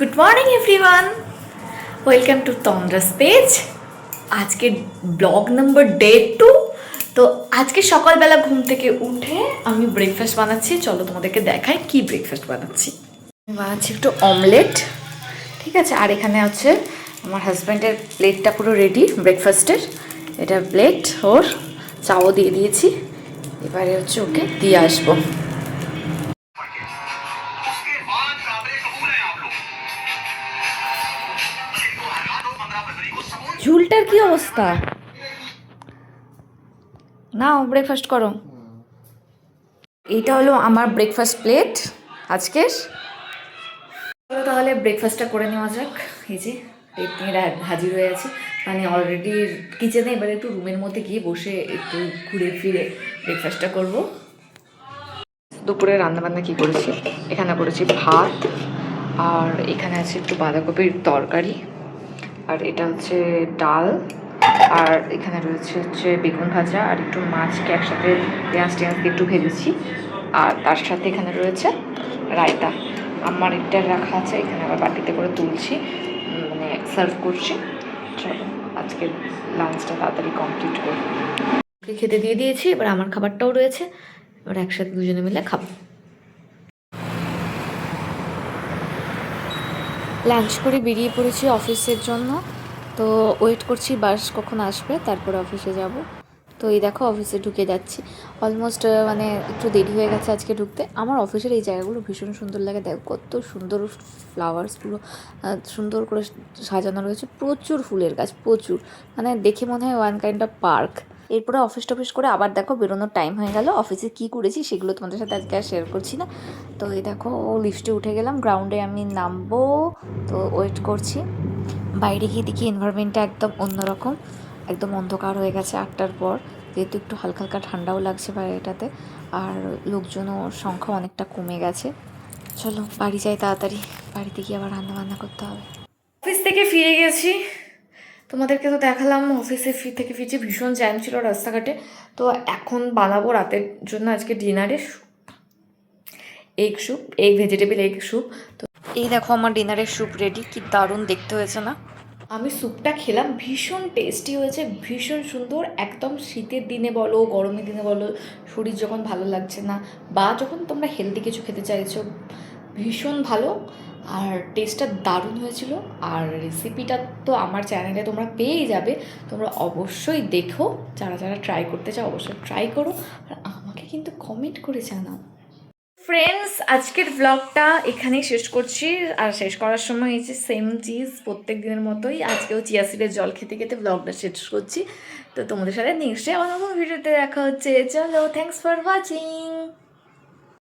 Good morning everyone welcome to Tandra's page আজকে blog number day two তো আজকে সকালবেলা ঘুম থেকে উঠে আমি ব্রেকফাস্ট বানাচ্ছি। চলো তোমাদেরকে দেখাই কি ব্রেকফাস্ট বানাচ্ছি। বানাচ্ছি একটু অমলেট ঠিক আছে? আর এখানে হচ্ছে আমার হাজব্যান্ডের প্লেটটা পুরো রেডি ব্রেকফাস্টের এটা প্লেট ওর চাও দিয়ে দিয়েছি। এবারে হচ্ছে ওকে দিয়ে আসব। ঝুলটার কি অবস্থা? নাও ব্রেকফাস্ট করো। এইটা হলো আমার ব্রেকফাস্ট প্লেট আজকের। তাহলে ব্রেকফাস্টটা করে নেওয়া যাক। এই যে প্লেট হাজির হয়ে আছে। মানে অলরেডি কিচেনে এবার একটু রুমের মধ্যে গিয়ে বসে একটু ঘুরে ফিরে ব্রেকফাস্টটা করব। দুপুরে রান্নাবান্না কি করেছি? এখানে করেছি ভাত, আর এখানে আছে একটু বাঁধাকপির তরকারি। আর এটা হচ্ছে ডাল, আর এখানে রয়েছে হচ্ছে বেগুন ভাজা আর একটু মাছকে একসাথে পেঁয়াজ টেঁয়াজ একটু ভেজেছি। আর তার সাথে এখানে রয়েছে রায়তা। আমার এটা রাখা আছে, এখানে আবার বাটিতে করে তুলছি মানে সার্ভ করছি। চলো আজকে লাঞ্চটা তাড়াতাড়ি কমপ্লিট করি। খেতে দিয়ে দিয়েছি, এবার আমার খাবারটাও রয়েছে। এবার একসাথে দুজনে মিলে খাব। লাঞ্চ করে বেরিয়ে পড়েছি অফিসের জন্য। তো ওয়েট করছি, বাস কখন আসবে, তারপরে অফিসে যাব। তো এই দেখো, অফিসে ঢুকে যাচ্ছি। অলমোস্ট মানে একটু দেরি হয়ে গেছে আজকে ঢুকতে। আমার অফিসের এই জায়গাগুলো ভীষণ সুন্দর লাগে। দেখো, কত সুন্দর ফ্লাওয়ার্সগুলো সুন্দর করে সাজানো রয়েছে। প্রচুর ফুলের গাছ, প্রচুর। মানে দেখে মনে হয় ওয়ান কাইন্ড অফ পার্ক এরপরে অফিস টফিস করে আবার দেখো বেরোনোর টাইম হয়ে গেল। অফিসে কি করেছি সেগুলো তোমাদের সাথে আজকে আর শেয়ার করছি না। তো এই দেখো লিফটে উঠে গেলাম গ্রাউন্ডে আমি নামবো। তো ওয়েট করছি। বাইরে গিয়ে দেখি এনভায়রনমেন্টটা একদম অন্যরকম, একদম অন্ধকার হয়ে গেছে আটটার পর। যেহেতু একটু হালকা হালকা ঠান্ডাও লাগছে বাইরেটাতে আর লোকজনও সংখ্যা অনেকটা কমে গেছে। চলো, বাড়ি যাই তাড়াতাড়ি, বাড়িতে গিয়ে আবার রান্না বান্না করতে হবে। অফিস থেকে ফিরে গেছি। তোমাদেরকে তো দেখালাম অফিসে ফি থেকে ফিরছি ভীষণ জ্যাম ছিল রাস্তাঘাটে। তো এখন বানাবো রাতের জন্য আজকে ডিনারে egg soup egg vegetable egg soup তো এই দেখো আমার ডিনারের স্যুপ রেডি কি দারুণ দেখতে হয়েছে না? আমি স্যুপটা খেলাম, ভীষণ টেস্টি হয়েছে, ভীষণ সুন্দর। একদম শীতের দিনে বলো, গরমের দিনে বলো, শরীর যখন ভালো লাগছে না, বা যখন তোমরা হেলদি কিছু খেতে চাইছো, ভীষণ ভালো। আর টেস্টটা দারুণ হয়েছিল। আর রেসিপিটা তো আমার চ্যানেলে তোমরা পেয়েই যাবে। তোমরা অবশ্যই দেখো। যারা যারা ট্রাই করতে চাও অবশ্যই ট্রাই করো। আর আমাকে কিন্তু কমেন্ট করে জানাও। ফ্রেন্ডস আজকের ব্লগটা এখানেই শেষ করছি। আর শেষ করার সময় এই যে সেম চিজ প্রত্যেক দিনের মতোই আজকেও চিয়া সিডের জল খেতে খেতে ব্লগটা শেষ করছি। তো তোমাদের সাথে নেক্সট ডে অন্য ভিডিওতে দেখা হচ্ছে। চলো থ্যাংকস ফর ওয়াচিং